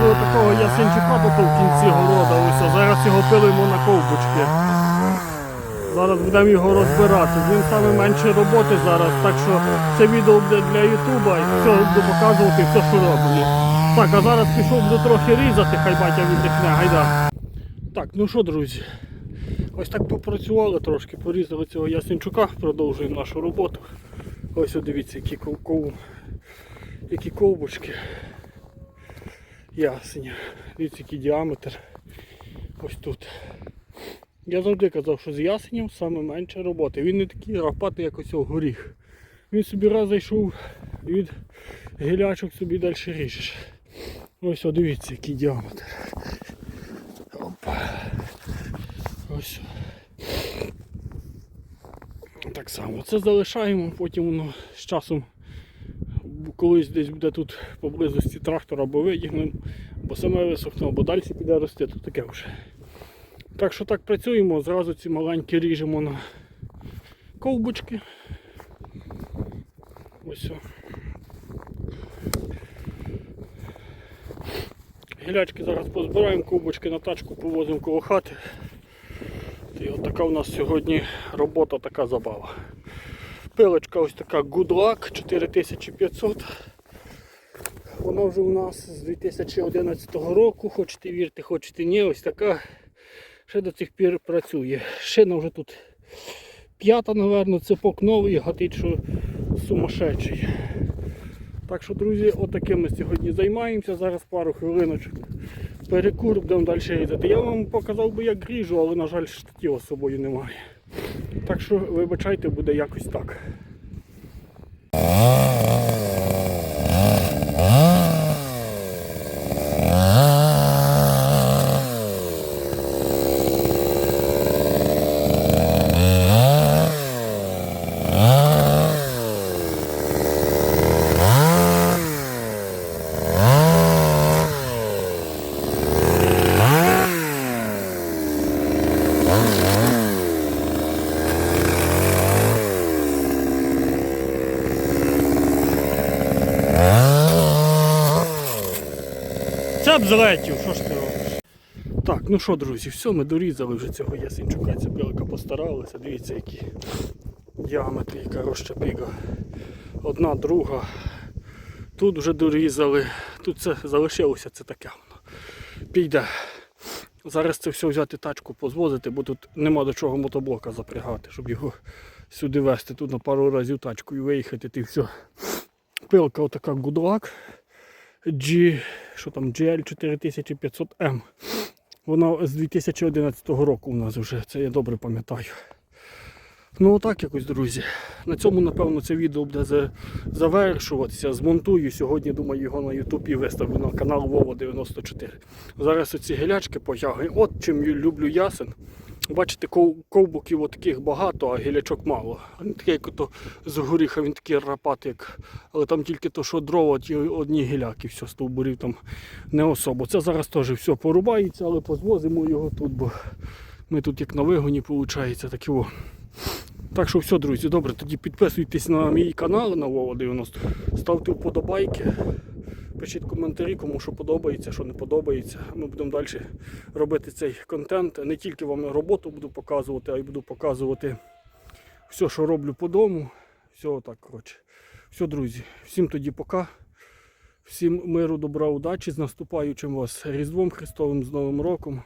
Показую такого ясенчука тут в кінці города. Ось зараз його пилимо на ковбочки. Зараз будемо його розбирати. Ним саме менше роботи зараз, так що це відео буде для Ютуба і все буду показувати, все, що робимо. Так, а зараз пішов буду трохи різати, хай батя віддихне, гайда. Так, ну що, друзі, ось так попрацювали трошки, порізали цього ясенчука, продовжуємо нашу роботу. Ось дивіться, які ковбочки. Ясень. Дивіться, який діаметр. Ось тут. Я завжди казав, що з ясенем саме менше роботи. Він не такий рапатий, як ось горіх. Він собі раз зайшов від гілячок собі далі ріжеш. Ось о, дивіться, який діаметр. Опа. Ось. Так само. Це залишаємо, потім воно з часом колись десь буде тут поблизості трактора або видігнемо, або саме висохне, або далі піде рости, то таке вже. Так що так працюємо, зразу ці маленькі ріжемо на ковбочки. Ось. Гілячки зараз позбираємо, ковбочки на тачку повозимо коло хати. І от така у нас сьогодні робота, така забава. Пилочка ось така Goodluck 4500. Вона вже у нас з 2011 року, хочете вірте, хочете ні, ось така ще до цих пір працює. Шина вже тут п'ята, напевно, цепок новий, гатить, що сумасшедший. Так що, друзі, отаким ми сьогодні займаємося. Зараз пару хвилиночок перекур, будемо далі різати. Я вам показав би, як ріжу, але, на жаль, штатива з собою немає. Так що, вибачайте, буде якось так. Злетів, що ж ти робиш? Так, ну що, друзі, все, ми дорізали вже цього ясенчука, ця білка постаралася, дивіться, які діаметри, яка розчепіга. Одна, друга. Тут вже дорізали, тут це залишилося, це таке воно. Піде. Зараз це все взяти тачку, позвозити, бо тут нема до чого мотоблока запрягати, щоб його сюди вести. Тут на пару разів тачкою виїхати, ти все. Пилка отака гудлак. G, що там, GL 4500M. Вона з 2011 року у нас вже, це я добре пам'ятаю. Ну отак якось, друзі. На цьому, напевно, це відео буде завершуватися. Змонтую. Сьогодні, думаю, його на Ютубі виставлю на канал Вова 94. Зараз оці гілячки потягую. От чим люблю ясен. Бачите, ков- ковбуків таких багато, а гілячок мало. Він такий, як ото з горіха, він такий рапат, як... але там тільки то, що дрова, ті одні гіляки, все, стовбурів там не особо. Це зараз теж все порубається, але позвозимо його тут, бо ми тут як на вигоні, виходить, такі о. Так що все, друзі, добре, тоді підписуйтесь на мій канал на Вова 90, ставте вподобайки, пишіть коментарі, кому що подобається, що не подобається. Ми будемо далі робити цей контент. Не тільки вам роботу буду показувати, а й буду показувати все, що роблю по дому. Все так, коротше. Все, друзі, всім тоді пока. Всім миру, добра, удачі з наступаючим вас Різдвом Христовим, з Новим роком.